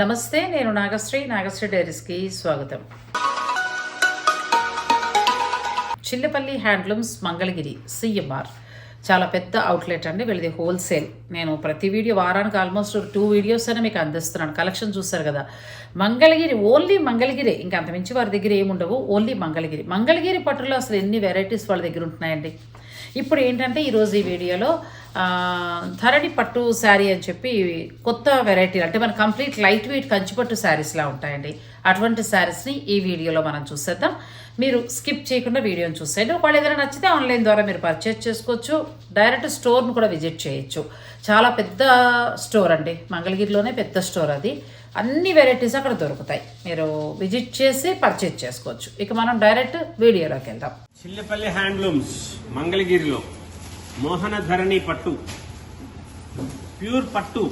నమస్తే నేను నాగశ్రీ. నాగశ్రీ డైరీస్కి స్వాగతం. Chillapalli handlooms Mangalagiri CMR. చాలా పెద్ద అవుట్లెట్ అండి వీళ్ళది హోల్సేల్. నేను ప్రతి వీడియో వారానికి ఆల్మోస్ట్ టూ వీడియోస్ అయినా మీకు అందిస్తున్నాను. కలెక్షన్ చూస్తారు కదా. మంగళగిరి ఓన్లీ మంగళగిరి. ఇంకా అంతమించి వారి దగ్గర ఏముండవు ఓన్లీ మంగళగిరి. మంగళగిరి పట్టులో అసలు ఎన్ని వెరైటీస్ వాళ్ళ దగ్గర ఉంటున్నాయండి? ఇప్పుడు ఏంటంటే ఈరోజు ఈ వీడియోలో ధరణి పట్టు శారీ అని చెప్పి కొత్త వెరైటీలు అంటే మన కంప్లీట్ లైట్ వెయిట్ కంచిపట్టు శారీస్లా ఉంటాయండి. అటువంటి శారీస్ని ఈ వీడియోలో మనం చూసేద్దాం. మీరు స్కిప్ చేయకుండా వీడియోని చూసేయండి. ఒకవేళ ఏదైనా నచ్చితే ఆన్లైన్ ద్వారా మీరు పర్చేజ్ చేసుకోవచ్చు. డైరెక్ట్ స్టోర్ను కూడా విజిట్ చేయొచ్చు. చాలా పెద్ద స్టోర్ అండి. మంగళగిరిలోనే పెద్ద స్టోర్ అది. అన్ని వెరైటీస్ అక్కడ దొరుకుతాయి. మీరు విజిట్ చేసి పర్చేజ్ చేసుకోవచ్చు. ఇక మనం డైరెక్ట్ వీడియోలోకి వెళ్దాం. చిల్లపల్లి హ్యాండ్లూమ్స్ మంగళగిరిలో. మోహనధరణి పట్టు. ప్యూర్ పట్టు.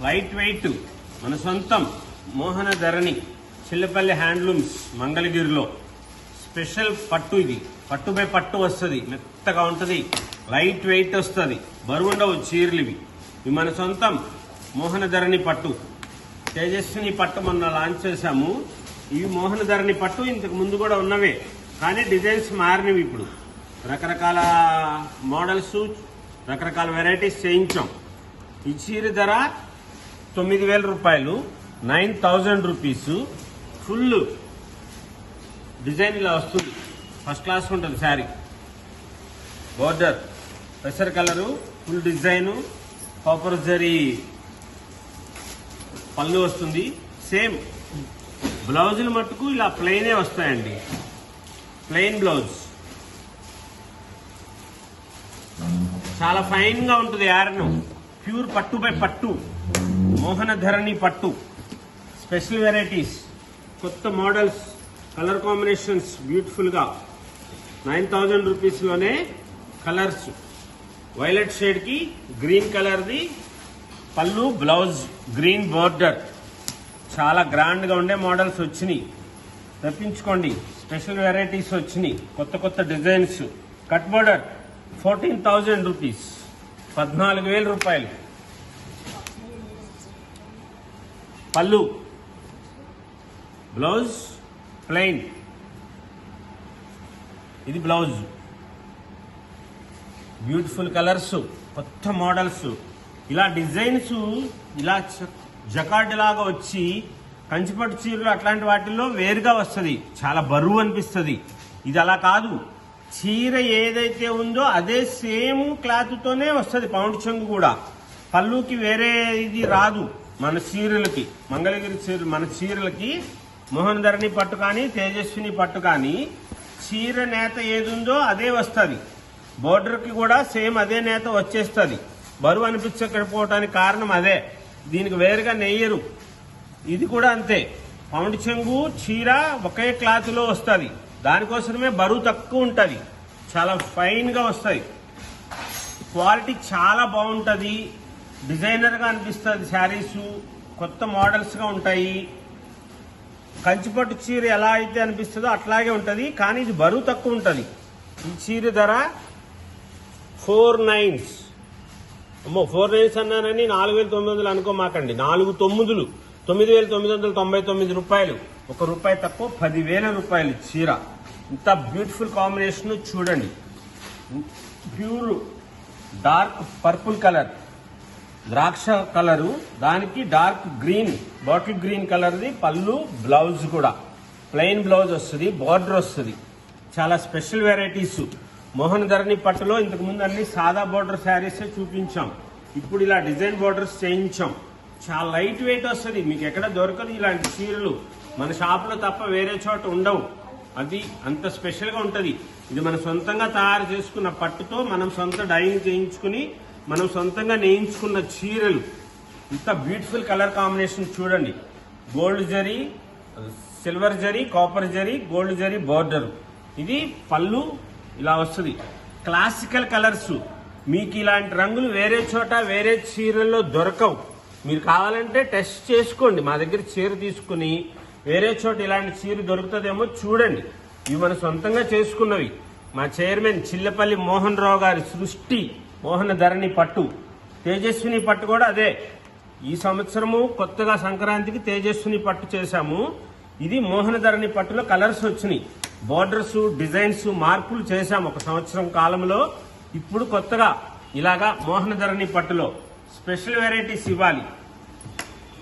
లైట్ వెయిట్ మన సొంతం మోహన ధరణి. చిల్లపల్లి హ్యాండ్లూమ్స్ మంగళగిరిలో. స్పెషల్ పట్టు ఇది. పట్టుపై పట్టు వస్తుంది. మెత్తగా ఉంటుంది. లైట్ వెయిట్ వస్తుంది. బరువుండవు చీరలు ఇవి ఇవి మన సొంతం మోహనధరణి పట్టు. తేజస్విని పట్టు మొన్న లాంచ్ చేశాము. ఇవి మోహనధరణి పట్టు ఇంతకు ముందు కూడా ఉన్నవే. కానీ డిజైన్స్ మారినవి ఇప్పుడు. రకరకాల మోడల్స్ రకరకాల వెరైటీస్ చేయించాం. ఈ చీర ధర తొమ్మిది వేల రూపాయలు nine thousand rupees. Full design ఇలా వస్తుంది. ఫస్ట్ క్లాస్ ఉంటుంది sari. Border పెసర్ colour full design copper zari పళ్ళు వస్తుంది. సేమ్ బ్లౌజులు మట్టుకు ఇలా ప్లెయినే వస్తాయండి. Plain blouse. చాలా ఫైన్గా ఉంటుంది యారను ప్యూర్ పట్టు బై పట్టు. మోహన ధరణి పట్టు. స్పెషల్ వెరైటీస్ కొత్త మోడల్స్ కలర్ కాంబినేషన్స్ బ్యూటిఫుల్గా. నైన్ థౌజండ్ రూపీస్లోనే కలర్స్ వైలెట్ షేడ్కి గ్రీన్ కలర్ ది. పళ్ళు బ్లౌజ్ గ్రీన్ బోర్డర్ చాలా గ్రాండ్గా ఉండే మోడల్స్ వచ్చినాయి. తెప్పించుకోండి. స్పెషల్ వెరైటీస్ వచ్చినాయి. కొత్త కొత్త designs cut border fourteen thousand rupees. పద్నాలుగు వేల రూపాయలు. పళ్ళు. Blouse plain. ఇది బ్లౌజ్. బ్యూటిఫుల్ కలర్స్ కొత్త మోడల్స్. ఇలా డిజైన్స్ ఇలా జకార్డ్ లాగా వచ్చి కంచిపట్టు చీరలు అట్లాంటి వాటిల్లో వేరుగా వస్తుంది. చాలా బరువు అనిపిస్తుంది. ఇది అలా కాదు. చీర ఏదైతే ఉందో అదే సేమ్ క్లాత్ తోనే వస్తుంది పౌండ్ చెంగు కూడా. పళ్ళుకి వేరే ఇది రాదు మన చీరలకి. మంగళగిరి చీరలు మన చీరలకి మోహన్ ధరణి పట్టు కానీ తేజస్విని పట్టు కానీ చీర నేత ఏదుందో అదే వస్తుంది. బోర్డర్కి కూడా సేమ్ అదే నేత వచ్చేస్తుంది. బరువు అనిపించకపోవటానికి కారణం అదే. దీనికి వేరుగా నెయ్యరు. ఇది కూడా అంతే. పౌండ్ చెంగు చీర ఒకే క్లాత్లో వస్తుంది. దానికోసమే బరువు తక్కువ ఉంటుంది. చాలా ఫైన్గా వస్తాయి క్వాలిటీ చాలా బాగుంటుంది. డిజైనర్గా అనిపిస్తుంది శారీస్ కొత్త మోడల్స్గా ఉంటాయి. కంచిపట్టు చీర ఎలా అయితే అనిపిస్తుందో అట్లాగే ఉంటుంది. కానీ ఇది బరువు తక్కువ ఉంటుంది. ఈ చీర ధర ఫోర్ నైన్స్. అమ్మో ఫోర్ నైన్స్ అన్నానని నాలుగు వేల తొమ్మిది వందలు అనుకోమాకండి. నాలుగు తొమ్మిదిలు. తొమ్మిది వేల తొమ్మిది వందల తొంభై తొమ్మిది రూపాయలు. ఒక రూపాయి తక్కువ పదివేల రూపాయలు చీర. ఇంత బ్యూటిఫుల్ కాంబినేషన్ చూడండి. Pure dark purple colour. ద్రాక్ష కలరు దానికి డార్క్ గ్రీన్ బాటిల్ గ్రీన్ కలర్ది పళ్ళు బ్లౌజ్ కూడా. ప్లెయిన్ బ్లౌజ్ వస్తుంది బార్డర్ వస్తుంది. చాలా స్పెషల్ వెరైటీస్. మోహన్ ధరణి పట్టులో ఇంతకుముందు అన్ని సాదా బార్డర్ శారీసే చూపించాం. ఇప్పుడు ఇలా డిజైన్ బార్డర్స్ చేయించాం. చాలా లైట్ వెయిట్ వస్తుంది. మీకు ఎక్కడ దొరకదు ఇలాంటి చీరలు. మన షాపులో తప్ప వేరే చోట ఉండవు. అది అంత స్పెషల్గా ఇది మన సొంతంగా తయారు చేసుకున్న పట్టుతో మనం సొంత డైయింగ్ చేయించుకుని మనం సొంతంగా నేయించుకున్న చీరలు. ఇంత బ్యూటిఫుల్ కలర్ కాంబినేషన్ చూడండి. Gold zari silver zari copper zari gold zari border. ఇది పళ్ళు ఇలా వస్తుంది. Classical colours. మీకు ఇలాంటి రంగులు వేరే చోట వేరే చీరల్లో దొరకవు. మీరు కావాలంటే టెస్ట్ చేసుకోండి. మా దగ్గర చీర తీసుకుని వేరే చోట ఇలాంటి చీర దొరుకుతుందేమో చూడండి. ఇవి మన సొంతంగా చేసుకున్నవి. మా చైర్మన్ చిల్లపల్లి మోహన్ రావు గారి సృష్టి మోహన ధరణి పట్టు. తేజస్విని పట్టు కూడా అదే. ఈ సంవత్సరము కొత్తగా సంక్రాంతికి తేజస్విని పట్టు చేశాము. ఇది మోహనధరణి పట్టులో కలర్స్ వచ్చినాయి. బోర్డర్స్ డిజైన్స్ మార్పులు చేశాము ఒక సంవత్సరం కాలంలో. ఇప్పుడు కొత్తగా ఇలాగా మోహనధరణి పట్టులో స్పెషల్ వెరైటీస్ ఇవ్వాలి.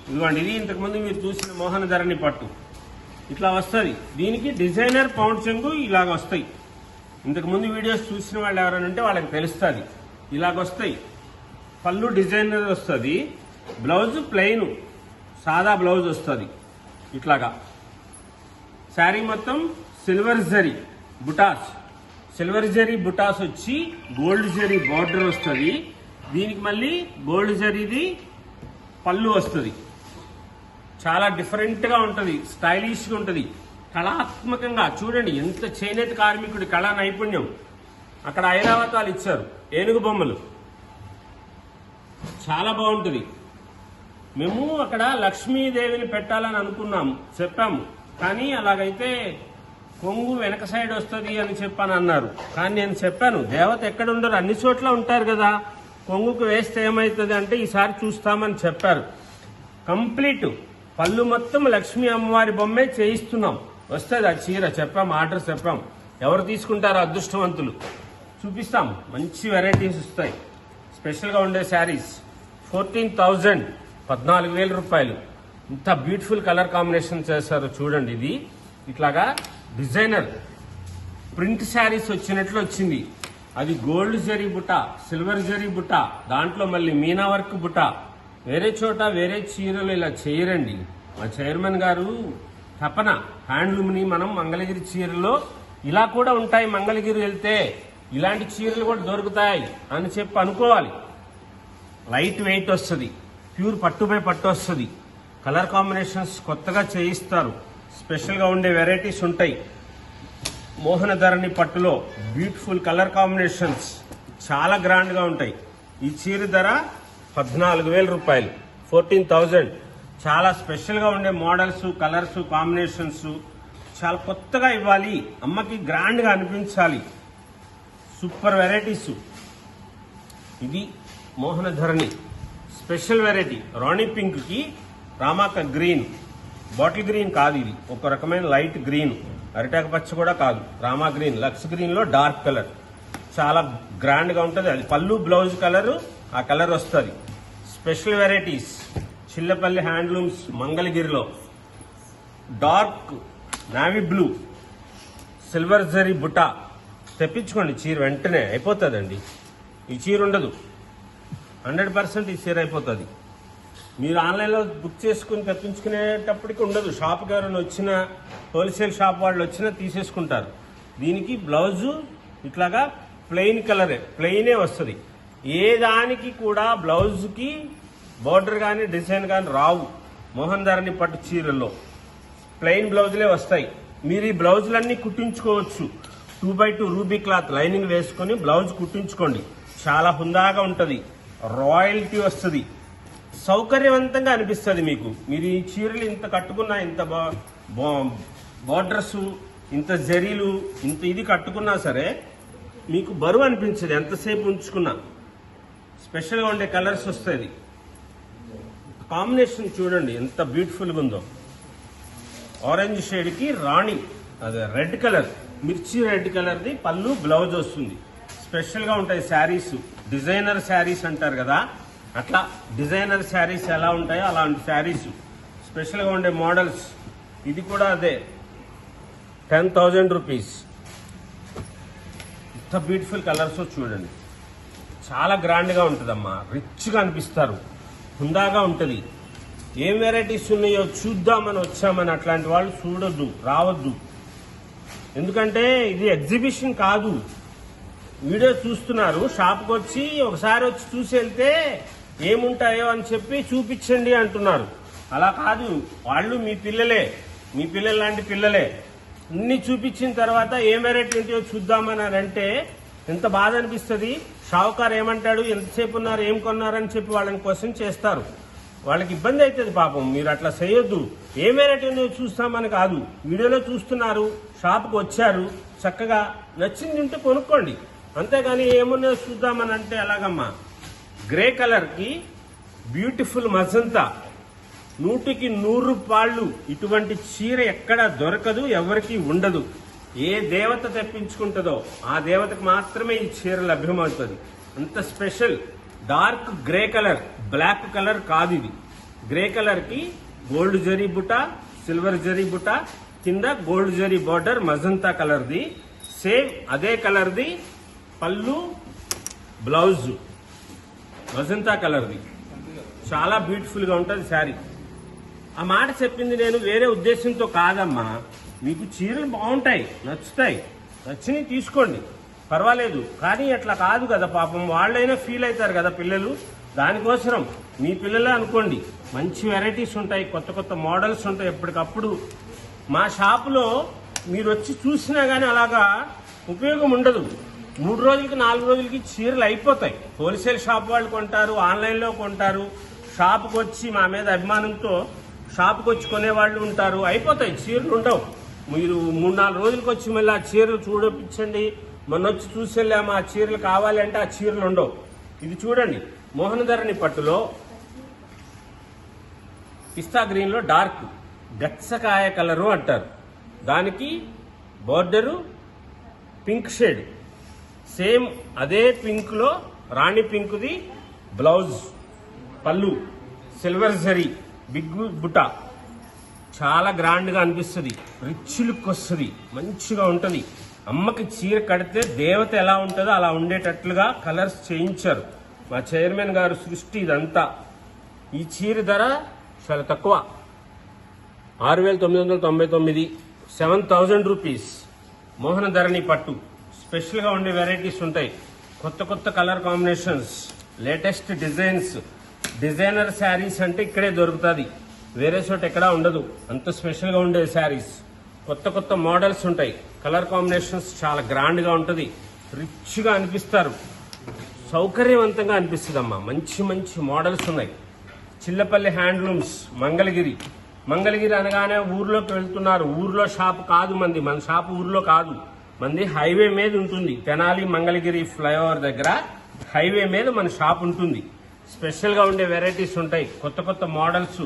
ఇదిగోండి ఇది ఇంతకుముందు మీరు చూసిన మోహనధరణి పట్టు. ఇట్లా వస్తుంది. దీనికి డిజైనర్ పౌండ్ చెంగు ఇలాగ వస్తాయి. ఇంతకుముందు వీడియోస్ చూసిన వాళ్ళు ఎవరైనా ఉంటే వాళ్ళకి తెలుస్తుంది. ఇలాగ వస్తాయి. పళ్ళు డిజైనర్ వస్తుంది. Blouse plain. సాదా బ్లౌజ్ వస్తుంది. ఇట్లాగా. శారీ మొత్తం సిల్వర్ జరీ బుటాస్. సిల్వర్ జరీ బుటాస్ వచ్చి గోల్డ్ జరీ బార్డర్ వస్తుంది. దీనికి మళ్ళీ గోల్డ్ జరీది పళ్ళు వస్తుంది. చాలా డిఫరెంట్గా ఉంటుంది స్టైలిష్గా ఉంటుంది. కళాత్మకంగా చూడండి ఎంత చేనేత కార్మికుడి కళా నైపుణ్యం. అక్కడ ఐరావతాలు ఇచ్చారు ఏనుగు బొమ్మలు. చాలా బాగుంటుంది. మేము అక్కడ లక్ష్మీదేవిని పెట్టాలని అనుకున్నాము చెప్పాము కానీ అలాగైతే కొంగు వెనక సైడ్ వస్తుంది అని చెప్పాను అన్నారు. కానీ నేను చెప్పాను దేవత ఎక్కడ ఉండరు అన్ని చోట్ల ఉంటారు కదా. కొంగుకు వేస్తే ఏమవుతుంది అంటే ఈసారి చూస్తామని చెప్పారు. కంప్లీట్ పళ్ళు మొత్తం లక్ష్మీ అమ్మవారి బొమ్మే చేయిస్తున్నాం. వస్తుంది ఆ చీర చెప్పాం ఆర్డర్ చెప్పాం. ఎవరు తీసుకుంటారో అదృష్టవంతులు. చూపిస్తాం. మంచి వెరైటీస్ వస్తాయి. స్పెషల్గా ఉండే శారీస్. ఫోర్టీన్ థౌజండ్ పద్నాలుగు వేల రూపాయలు. ఇంత బ్యూటిఫుల్ కలర్ కాంబినేషన్ చేశారు చూడండి ఇది. ఇట్లాగా డిజైనర్. ప్రింట్ శారీస్ వచ్చినట్లు వచ్చింది. అది గోల్డ్ జరీ బుట్ట సిల్వర్ జరీ బుట్ట దాంట్లో మళ్ళీ మీనా వర్క్ బుట్ట. వేరే చోట వేరే చీరలు ఇలా చేయరండి. మా చైర్మన్ గారు తపన హ్యాండ్లూమ్ని మనం మంగళగిరి చీరలో ఇలా కూడా ఉంటాయి మంగళగిరి వెళ్తే. ఇలాంటి చీరలు కూడా దొరుకుతాయి అని చెప్పి అనుకోవాలి. లైట్ వెయిట్ వస్తుంది ప్యూర్ పట్టుపై పట్టు వస్తుంది. కలర్ కాంబినేషన్స్ కొత్తగా చేయిస్తారు. స్పెషల్గా ఉండే వెరైటీస్ ఉంటాయి. మోహనధరణి పట్టులో బ్యూటిఫుల్ కలర్ కాంబినేషన్స్ చాలా గ్రాండ్గా ఉంటాయి. ఈ చీర ధర పద్నాలుగు వేల రూపాయలు. ఫోర్టీన్ థౌజండ్ చాలా స్పెషల్గా ఉండే మోడల్స్ కలర్స్ కాంబినేషన్స్ చాలా కొత్తగా ఇవ్వాలి. అమ్మకి గ్రాండ్గా అనిపించాలి. సూపర్ వెరైటీస్ ఇది మోహనధరణి. స్పెషల్ వెరైటీ రాణి పింక్కి రామాక గ్రీన్ బాటిల్ గ్రీన్ కాదు ఇది. ఒక రకమైన లైట్ గ్రీన్ అరిటాక పచ్చ కూడా కాదు. రామా గ్రీన్ లక్స్ గ్రీన్లో డార్క్ కలర్. చాలా గ్రాండ్గా ఉంటుంది అది. పళ్ళు బ్లౌజ్ కలరు ఆ కలర్ వస్తుంది. Special varieties. చిల్లపల్లి హ్యాండ్లూమ్స్ మంగళగిరిలో. Dark navy blue silver zari buta. తెప్పించుకోండి చీర వెంటనే. అయిపోతుందండి. ఈ చీర ఉండదు. హండ్రెడ్ పర్సెంట్ ఈ చీర అయిపోతుంది. మీరు ఆన్లైన్లో బుక్ చేసుకుని తెప్పించుకునేటప్పటికి ఉండదు. షాప్కి ఎవరైనా వచ్చినా హోల్సేల్ షాప్ వాళ్ళు వచ్చినా తీసేసుకుంటారు. దీనికి బ్లౌజు ఇట్లాగా ప్లెయిన్ కలరే ప్లెయినే వస్తుంది. ఏ దానికి కూడా బ్లౌజ్కి బార్డర్ కానీ డిజైన్ కానీ రావు మోహన్ ధరణి పట్టు చీరల్లో. ప్లెయిన్ బ్లౌజులే వస్తాయి. మీరు ఈ బ్లౌజులన్నీ కుట్టించుకోవచ్చు. Two by two ruby cloth lining వేసుకొని బ్లౌజ్ కుట్టించుకోండి. చాలా హుందాగా ఉంటుంది. రాయల్టీ వస్తుంది. సౌకర్యవంతంగా అనిపిస్తుంది మీకు. మీరు ఈ చీరలు ఇంత కట్టుకున్నా ఇంత బార్డర్స్ ఇంత జరీలు ఇంత ఇది కట్టుకున్నా సరే మీకు బరువు అనిపించదు. ఎంతసేపు ఉంచుకున్నా స్పెషల్గా ఉండే కలర్స్ వస్తుంది. కాంబినేషన్ చూడండి ఎంత బ్యూటిఫుల్గా ఉందో. ఆరెంజ్ షేడ్కి రాణి అదే రెడ్ కలర్ మిర్చి రెడ్ కలర్ది పళ్ళు బ్లౌజ్ వస్తుంది. స్పెషల్గా ఉంటాయి శారీస్. డిజైనర్ శారీస్ అంటారు కదా అట్లా డిజైనర్ శారీస్ ఎలా ఉంటాయో అలాంటి శారీస్ స్పెషల్గా ఉండే మోడల్స్. ఇది కూడా అదే. టెన్ థౌజండ్ రూపీస్ ఇంత బ్యూటిఫుల్ కలర్స్ చూడండి. చాలా గ్రాండ్గా ఉంటుందమ్మా. రిచ్గా అనిపిస్తారు. హుందాగా ఉంటుంది. ఏం వెరైటీస్ ఉన్నాయో చూద్దామని వచ్చామని అట్లాంటి వాళ్ళు చూడొద్దు రావద్దు. ఎందుకంటే ఇది ఎగ్జిబిషన్ కాదు. వీడియో చూస్తున్నారు. షాప్కి వచ్చి ఒకసారి వచ్చి చూసి వెళ్తే ఏముంటాయో అని చెప్పి చూపించండి అంటున్నారు. అలా కాదు వాళ్ళు మీ పిల్లలే మీ పిల్లలు లాంటి పిల్లలే. అన్ని చూపించిన తర్వాత ఏం వెరైటీ ఉంటాయో చూద్దామని అంటే ఎంత బాధ అనిపిస్తుంది? షావుకారు ఏమంటాడు? ఎంతసేపు ఉన్నారు? ఏం కొన్నారని చెప్పి వాళ్ళని క్వశ్చన్ చేస్తారు. వాళ్ళకి ఇబ్బంది అవుతుంది పాపం. మీరు అట్లా చేయొద్దు. ఏ వెరైటీ ఉందో చూస్తామని కాదు. వీడియోలో చూస్తున్నారు. షాప్కి వచ్చారు. చక్కగా నచ్చింది ఉంటే కొనుక్కోండి. అంతేగాని ఏమున్నాయో చూద్దామని అంటే ఎలాగమ్మా? గ్రే కలర్కి బ్యూటిఫుల్ మజంతా. నూటికి నూరు పాళ్ళు ఇటువంటి చీర ఎక్కడ దొరకదు ఎవరికి ఉండదు. ఏ దేవత తెప్పించుకుంటుందో ఆ దేవతకు మాత్రమే ఈ చీర లభ్యమవుతుంది. అంత special. Dark grey colour black colour కాదు ఇది. గ్రే కలర్కి గోల్డ్ జరీ బుట సిల్వర్ జరీ బుట్ట కింద గోల్డ్ జరీ బార్డర్ మజంతా కలర్ది. సేమ్ అదే కలర్ది పళ్ళు బ్లౌజు. మజంతా కలర్ది. చాలా బ్యూటిఫుల్గా ఉంటుంది శారీ. ఆ మాట చెప్పింది నేను వేరే ఉద్దేశంతో కాదమ్మా. మీకు చీరలు బాగుంటాయి నచ్చుతాయి. నచ్చినవి తీసుకోండి. పర్వాలేదు కానీ అట్లా కాదు కదా పాపం. వాళ్ళైనా ఫీల్ అవుతారు కదా పిల్లలు. దానికోసరం మీ పిల్లలే అనుకోండి. మంచి వెరైటీస్ ఉంటాయి కొత్త కొత్త మోడల్స్ ఉంటాయి ఎప్పటికప్పుడు. మా షాపులో మీరు వచ్చి చూసినా కానీ అలాగా ఉపయోగం ఉండదు. మూడు రోజులకి నాలుగు రోజులకి చీరలు అయిపోతాయి. హోల్సేల్ షాప్ వాళ్ళు కొంటారు ఆన్లైన్లో కొంటారు. షాప్కి వచ్చి మా మీద అభిమానంతో షాప్కి వచ్చి కొనేవాళ్ళు ఉంటారు. అయిపోతాయి చీరలు ఉండవు. మీరు మూడు నాలుగు రోజులకి వచ్చి మళ్ళీ ఆ చీరలు చూడపించండి మొన్న వచ్చి చూసి వెళ్ళాము ఆ చీరలు కావాలంటే ఆ చీరలు ఉండవు. ఇది చూడండి మోహనధరణి పట్టులో పిస్తా గ్రీన్లో డార్క్ గచ్చకాయ కలరు అంటారు. దానికి బోర్డరు పింక్ షేడ్. సేమ్ అదే పింక్లో రాణి పింక్ది బ్లౌజ్ పళ్ళు సిల్వర్ జరీ బిగ్ బుట్ట. చాలా గ్రాండ్గా అనిపిస్తుంది. రిచ్ లుక్ వస్తుంది. మంచిగా ఉంటుంది. అమ్మకి చీర కడితే దేవత ఎలా ఉంటుందో అలా ఉండేటట్లుగా కలర్స్ చేయించారు. మా చైర్మన్ గారు సృష్టి ఇదంతా. ఈ చీర ధర చాలా తక్కువ. ఆరు వేల తొమ్మిది వందల తొంభై తొమ్మిది seven thousand rupees. Mohana Dharani పట్టు. స్పెషల్గా ఉండే వెరైటీస్ ఉంటాయి. కొత్త కొత్త colour combinations latest designs. Designer saris అంటే ఇక్కడే దొరుకుతుంది. వేరే చోట ఎక్కడా ఉండదు. అంత స్పెషల్గా ఉండే శారీస్. కొత్త కొత్త మోడల్స్ ఉంటాయి. కలర్ కాంబినేషన్స్ చాలా గ్రాండ్గా ఉంటుంది. రిచ్గా అనిపిస్తారు. సౌకర్యవంతంగా అనిపిస్తుందమ్మా. మంచి మంచి మోడల్స్ ఉన్నాయి. చిల్లపల్లి హ్యాండ్లూమ్స్ మంగళగిరి. మంగళగిరి అనగానే ఊర్లోకి వెళ్తున్నారు. ఊర్లో షాప్ కాదు మంది. మన షాప్ ఊర్లో కాదు. మంది హైవే మీద ఉంటుంది. తెనాలి మంగళగిరి ఫ్లైఓవర్ దగ్గర హైవే మీద మన షాప్ ఉంటుంది. స్పెషల్గా ఉండే వెరైటీస్ ఉంటాయి. కొత్త కొత్త మోడల్స్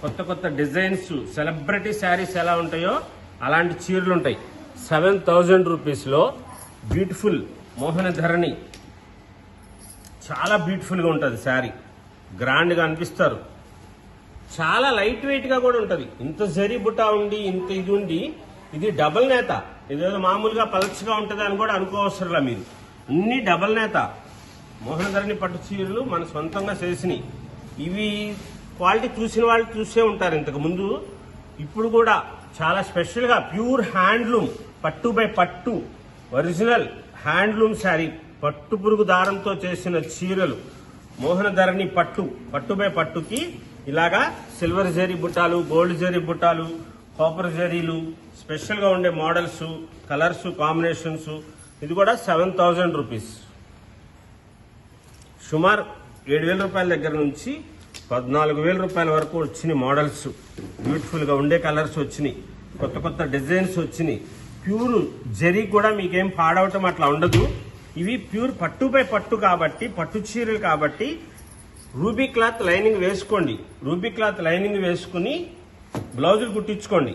కొత్త కొత్త డిజైన్స్ సెలబ్రిటీ శారీస్ ఎలా ఉంటాయో అలాంటి చీరలు ఉంటాయి. సెవెన్ థౌజండ్ రూపీస్లో బ్యూటిఫుల్ మోహన ధరణి. చాలా బ్యూటిఫుల్గా ఉంటుంది శారీ. గ్రాండ్గా అనిపిస్తారు. చాలా లైట్ వెయిట్గా కూడా ఉంటుంది. ఇంత జరీ బుటా ఉండి ఇంత ఇది ఉండి ఇది డబల్ నేత. ఇదేదో మామూలుగా పలచగా ఉంటుంది అని కూడా అనుకోవసరంలా మీరు. అన్ని డబల్ నేత. మోహన ధరణి పట్టు చీరలు మన సొంతంగా చేసినాయి. ఇవి క్వాలిటీ చూసిన వాళ్ళు చూసే ఉంటారు ఇంతకు ముందు. ఇప్పుడు కూడా చాలా స్పెషల్గా ప్యూర్ హ్యాండ్లూమ్ పట్టు బై పట్టు ఒరిజినల్ హ్యాండ్లూమ్ శారీ పట్టు పురుగు దారంతో చేసిన చీరలు. మోహన ధరణి పట్టు పట్టు బై పట్టుకి ఇలాగా సిల్వర్ జరీ బుట్టాలు గోల్డ్ జరీ బుట్టాలు కాపర్ జరీలు స్పెషల్గా ఉండే మోడల్స్ కలర్స్ కాంబినేషన్స్ ఇది కూడా సెవెన్ థౌజండ్ రూపీస్. సుమారు ఏడు వేల రూపాయల దగ్గర నుంచి పద్నాలుగు వేల రూపాయల వరకు వచ్చినాయి మోడల్స్. బ్యూటిఫుల్గా ఉండే కలర్స్ వచ్చినాయి. కొత్త కొత్త డిజైన్స్ వచ్చినాయి. ప్యూర్ జరీ కూడా మీకేం పాడవటం అట్లా ఉండదు. ఇవి ప్యూర్ పట్టుపై పట్టు కాబట్టి పట్టు చీరలు కాబట్టి రూబీ క్లాత్ లైనింగ్ వేసుకోండి. రూబీ క్లాత్ లైనింగ్ వేసుకుని బ్లౌజులు కుట్టించుకోండి.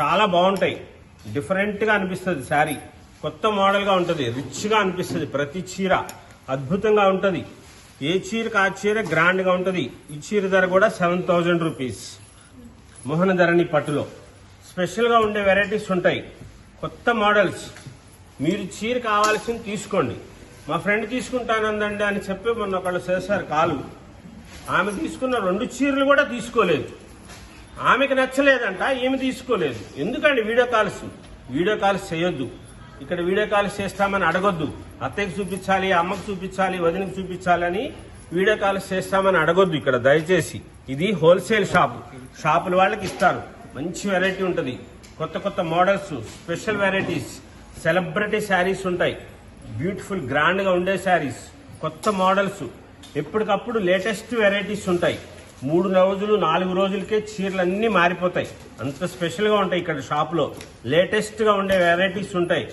చాలా బాగుంటాయి. డిఫరెంట్గా అనిపిస్తుంది శారీ. కొత్త మోడల్గా ఉంటుంది. రిచ్గా అనిపిస్తుంది. ప్రతి చీర అద్భుతంగా ఉంటుంది. ఏ చీరకు ఆ చీర గ్రాండ్గా ఉంటుంది. ఈ చీర ధర కూడా seven thousand rupees. Mohana Dharani పట్టులో. స్పెషల్గా ఉండే వెరైటీస్ ఉంటాయి. కొత్త మోడల్స్. మీరు చీర కావాల్సింది తీసుకోండి. మా ఫ్రెండ్ తీసుకుంటానందండి అని చెప్పి మొన్న ఒకళ్ళు చేశారు కాలు. ఆమె తీసుకున్న రెండు చీరలు కూడా తీసుకోలేదు. ఆమెకు నచ్చలేదంట ఏమి తీసుకోలేదు. ఎందుకండి వీడియో కాల్స్? వీడియో కాల్స్ చేయొద్దు. ఇక్కడ వీడియో కాల్స్ చేస్తామని అడగొద్దు. అత్తయ్యకి చూపించాలి అమ్మకు చూపించాలి వదినకి చూపించాలని వీడియో కాల్స్ చేస్తామని అడగొద్దు ఇక్కడ. దయచేసి ఇది హోల్సేల్ షాప్. షాపుల వాళ్ళకి ఇస్తారు. మంచి వెరైటీ ఉంటుంది. కొత్త కొత్త models special varieties celebrity sarees ఉంటాయి. బ్యూటిఫుల్ గ్రాండ్గా ఉండే శారీస్ కొత్త మోడల్స్. ఎప్పటికప్పుడు లేటెస్ట్ వెరైటీస్ ఉంటాయి. మూడు రోజులు నాలుగు రోజులకే చీరలు అన్నీ మారిపోతాయి. అంత స్పెషల్గా ఉంటాయి ఇక్కడ షాప్లో. లేటెస్ట్గా ఉండే వెరైటీస్ ఉంటాయి.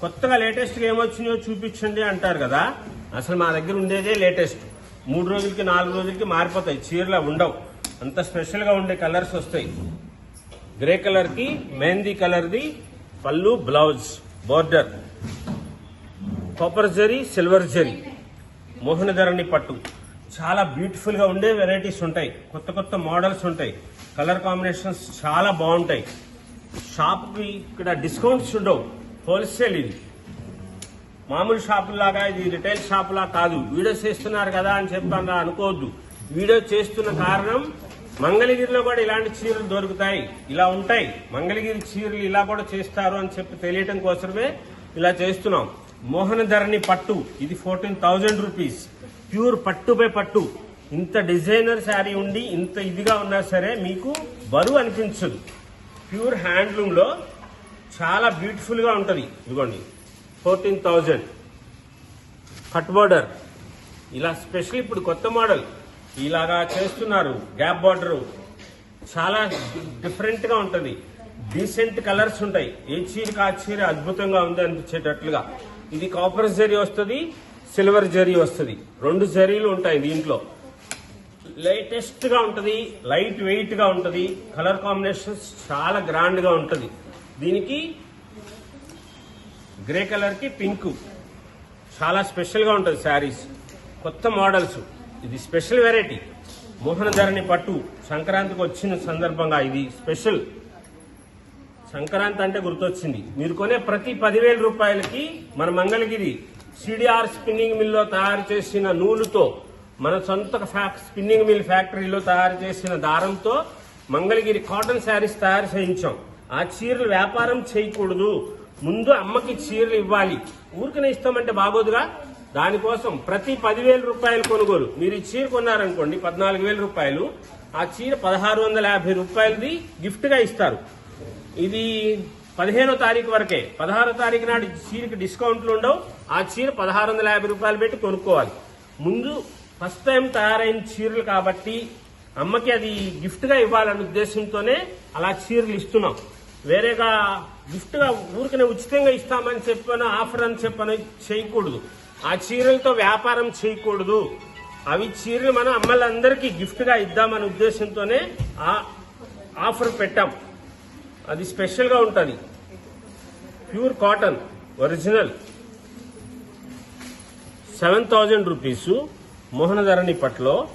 కొత్తగా లేటెస్ట్గా ఏమొచ్చినాయో చూపించండి అంటారు కదా. అసలు మా దగ్గర ఉండేదే లేటెస్ట్ మూడు రోజులకి నాలుగు రోజులకి మారిపోతాయి. చీరలు ఉండవు. అంత స్పెషల్గా ఉండే కలర్స్ వస్తాయి. గ్రే కలర్కి మెహందీ కలర్ది పళ్ళు blouse border copper zari silver zari. Mohanadharani పట్టు. చాలా బ్యూటిఫుల్గా ఉండే వెరైటీస్ ఉంటాయి. కొత్త కొత్త మోడల్స్ ఉంటాయి. కలర్ కాంబినేషన్స్ చాలా బాగుంటాయి. షాప్కి ఇక్కడ డిస్కౌంట్స్ ఉండవు. హోల్సేల్ ఇది. మామూలు షాపులాగా ఇది రిటైల్ షాపులా కాదు. వీడియో చేస్తున్నారు కదా అని చెప్పాను అనుకోవద్దు. వీడియో చేస్తున్న కారణం మంగళగిరిలో కూడా ఇలాంటి చీరలు దొరుకుతాయి. ఇలా ఉంటాయి. మంగళగిరి చీరలు ఇలా కూడా చేస్తారు అని చెప్పి తెలియటం కోసమే ఇలా చేస్తున్నాం. మోహన ధరణి పట్టు ఇది ఫోర్టీన్ థౌజండ్ రూపీస్ ప్యూర్ పట్టు బై పట్టు. ఇంత డిజైనర్ శారీ ఉండి ఇంత ఇదిగా ఉన్నా సరే మీకు బరువు అనిపించదు. ప్యూర్ హ్యాండ్లూమ్లో చాలా బ్యూటిఫుల్గా ఉంటుంది. ఇదిగోండి. Fourteen thousand. Cut border. ఇలా స్పెషల్ ఇప్పుడు కొత్త మోడల్. ఇలాగా చేస్తున్నారు. Gap border. చాలా డిఫరెంట్గా ఉంటుంది. డీసెంట్ కలర్స్ ఉంటాయి. ఏ చీరకి ఆ చీర అద్భుతంగా ఉంది అనిపించేటట్లుగా. ఇది కాపర్ జరీ వస్తుంది. సిల్వర్ జరీ వస్తుంది. రెండు జరీలు ఉంటాయి దీంట్లో. లేటెస్ట్గా గా లైట్ వెయిట్గా కలర్ కాంబినేషన్స్ చాలా గ్రాండ్గా దీనికి గ్రే కలర్కి పింక్ చాలా స్పెషల్గా ఉంటది శారీస్ కొత్త మోడల్స్ ఇది స్పెషల్ వెరైటీ మోహన ధరణి పట్టు సంక్రాంతికి వచ్చిన సందర్భంగా ఇది స్పెషల్ సంక్రాంతి అంటే గుర్తొచ్చింది. మీరు కొనే ప్రతి పదివేల రూపాయలకి మన మంగళగిరి సిడిఆర్ స్పిన్నింగ్ మిల్లో తయారు చేసిన నూలుతో మన సొంత స్పిన్నింగ్ మిల్ ఫ్యాక్టరీలో తయారు చేసిన దారంతో మంగళగిరి కాటన్ శారీస్ తయారు చేయించాం. ఆ చీరలు వ్యాపారం చేయకూడదు. ముందు అమ్మకి చీరలు ఇవ్వాలి. ఊరికనే ఇస్తామంటే బాగోదుగా? దానికోసం ప్రతి పదివేల రూపాయలు కొనుగోలు. మీరు ఈ చీర కొన్నారనుకోండి పద్నాలుగు వేల రూపాయలు. ఆ చీర పదహారు వందల యాభై రూపాయలది గిఫ్ట్గా ఇస్తారు. ఇది పదిహేనో తారీఖు వరకే పదహారో తారీఖు నాడు చీరకి డిస్కౌంట్లు ఉండవు. ఆ చీర పదహారు వందల యాభై రూపాయలు పెట్టి కొనుక్కోవాలి. ముందు ఫస్ట్ టైం తయారైన చీరలు కాబట్టి అమ్మకి అది గిఫ్ట్గా ఇవ్వాలనే ఉద్దేశంతోనే అలా చీరలు ఇస్తున్నాం. వేరేగా గిఫ్ట్గా ఊరికనే ఉచితంగా ఇస్తామని చెప్పాను ఆఫర్ అని చెప్పను చేయకూడదు. ఆ చీరలతో వ్యాపారం చేయకూడదు. అవి చీరలు మనం అమ్మలందరికీ గిఫ్ట్గా ఇద్దామనే ఉద్దేశంతోనే ఆ ఆఫర్ పెట్టాం. అది స్పెషల్గా ఉంటుంది. Pure cotton original. Seven thousand rupees. Mohanadharani పట్లో.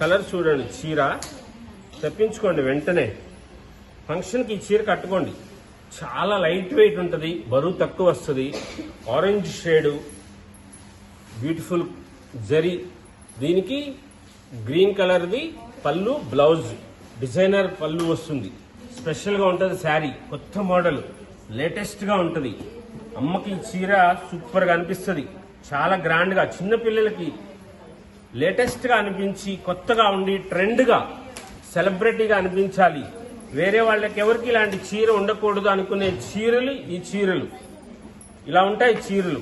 Colour చూడండి చీర. తెప్పించుకోండి వెంటనే. ఫంక్షన్కి ఈ చీర కట్టుకోండి. చాలా లైట్ వెయిట్ ఉంటుంది బరువు తక్కువ వస్తుంది. Orange shade beautiful zari. దీనికి గ్రీన్ కలర్ది పళ్ళు బ్లౌజ్. డిజైనర్ పళ్ళు వస్తుంది. స్పెషల్గా ఉంటుంది శారీ కొత్త మోడల్. లేటెస్ట్గా ఉంటుంది. అమ్మకి చీర సూపర్గా అనిపిస్తుంది. చాలా గ్రాండ్గా చిన్నపిల్లలకి లేటెస్ట్గా అనిపించి కొత్తగా ఉండి ట్రెండ్గా సెలబ్రిటీగా అనిపించాలి. వేరే వాళ్ళకి ఎవరికి ఇలాంటి చీర ఉండకూడదు అనుకునే చీరలు ఈ చీరలు. ఇలా ఉంటాయి చీరలు.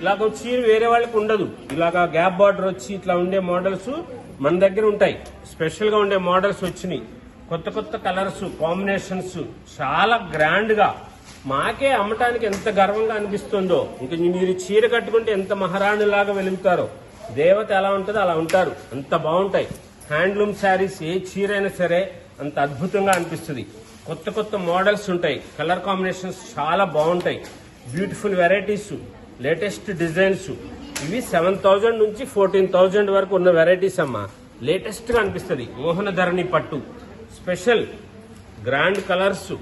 ఇలాగ చీర వేరే వాళ్ళకి ఉండదు. ఇలాగా గ్యాప్ బార్డర్ వచ్చి ఇట్లా ఉండే మోడల్స్ మన దగ్గర ఉంటాయి. స్పెషల్గా ఉండే మోడల్స్ వచ్చినాయి. కొత్త కొత్త కలర్స్ కాంబినేషన్స్ చాలా గ్రాండ్గా మాకే అమ్మటానికి ఎంత గర్వంగా అనిపిస్తుందో. ఇంకా మీరు చీర కట్టుకుంటే ఎంత మహారాణులాగా వెలుగుతారో. దేవత ఎలా ఉంటుందో అలా ఉంటారు. అంత బాగుంటాయి. హ్యాండ్లూమ్ శారీస్ ఏ చీర అయినా సరే అంత అద్భుతంగా అనిపిస్తుంది. కొత్త కొత్త మోడల్స్ ఉంటాయి. కలర్ కాంబినేషన్స్ చాలా బాగుంటాయి. Beautiful varieties latest designs. ఇవి సెవెన్ థౌజండ్ నుంచి ఫోర్టీన్ థౌజండ్ వరకు ఉన్న వెరైటీస్ అమ్మా. లేటెస్ట్గా అనిపిస్తుంది. మోహన ధరణి పట్టు. Special. Grand colours.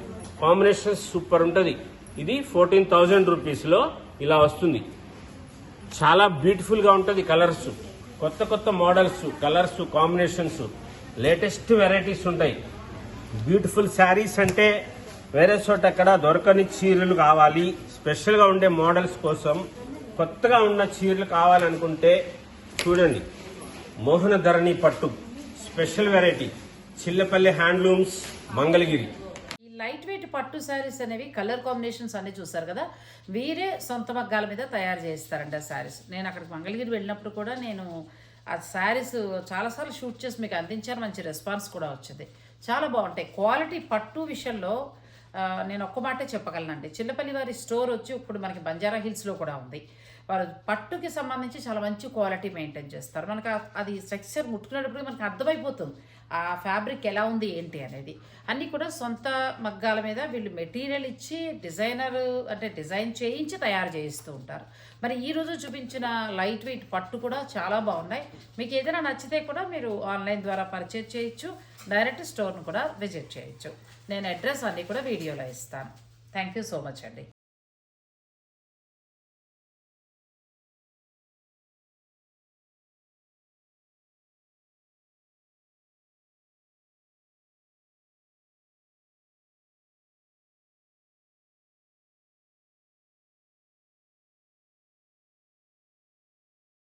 Combination super ఉంటుంది. ఇది ఫోర్టీన్ థౌజండ్ రూపీస్లో ఇలా వస్తుంది. చాలా బ్యూటిఫుల్గా ఉంటుంది కలర్స్. కొత్త కొత్త models colours combinations latest varieties ఉంటాయి. బ్యూటిఫుల్ శారీస్ అంటే వేరే చోట ఎక్కడ దొరకని చీరలు కావాలి. స్పెషల్గా ఉండే మోడల్స్ కోసం కొత్తగా ఉన్న చీరలు కావాలనుకుంటే చూడండి. మోహన ధరణి పట్టు special variety Chillapalli handlooms Mangalagiri. Light weight పట్టు శారీస్ అనేవి కలర్ కాంబినేషన్స్ అన్ని చూస్తారు కదా? వీరే సొంత మగ్గాల మీద తయారు చేస్తారంట శారీస్. నేను అక్కడికి మంగళగిరి వెళ్ళినప్పుడు కూడా నేను ఆ శారీస్ చాలాసార్లు షూట్ చేసి మీకు అందించారు మంచి రెస్పాన్స్ కూడా వచ్చింది. చాలా బాగుంటాయి. క్వాలిటీ పట్టు విషయంలో నేను ఒక్క మాటే చెప్పగలనండి. చిల్లపల్లి వారి స్టోర్ వచ్చి ఇప్పుడు మనకి బంజారా హిల్స్లో కూడా ఉంది. వారు పట్టుకి సంబంధించి చాలా మంచి క్వాలిటీ మెయింటైన్ చేస్తారు. మనకు అది స్ట్రక్చర్ ముట్టుకునేటప్పుడు మనకు అర్థమైపోతుంది. ఆ ఫ్యాబ్రిక్ ఎలా ఉంది ఏంటి అనేది. అన్నీ కూడా సొంత మగ్గాల మీద వీళ్ళు మెటీరియల్ ఇచ్చి డిజైనర్ అంటే డిజైన్ చేయించి తయారు చేయిస్తూ ఉంటారు. మరి ఈ రోజు చూపించిన లైట్ వెయిట్ పట్టు కూడా చాలా బాగున్నాయి. మీకు ఏదైనా నచ్చితే కూడా మీరు ఆన్లైన్ ద్వారా పర్చేజ్ చేయొచ్చు డైరెక్ట్ స్టోర్ను కూడా విజిట్ చేయొచ్చు. నేను అడ్రస్ అన్నీ కూడా వీడియోలో ఇస్తాను. థ్యాంక్ యూ సో మచ్ అండి.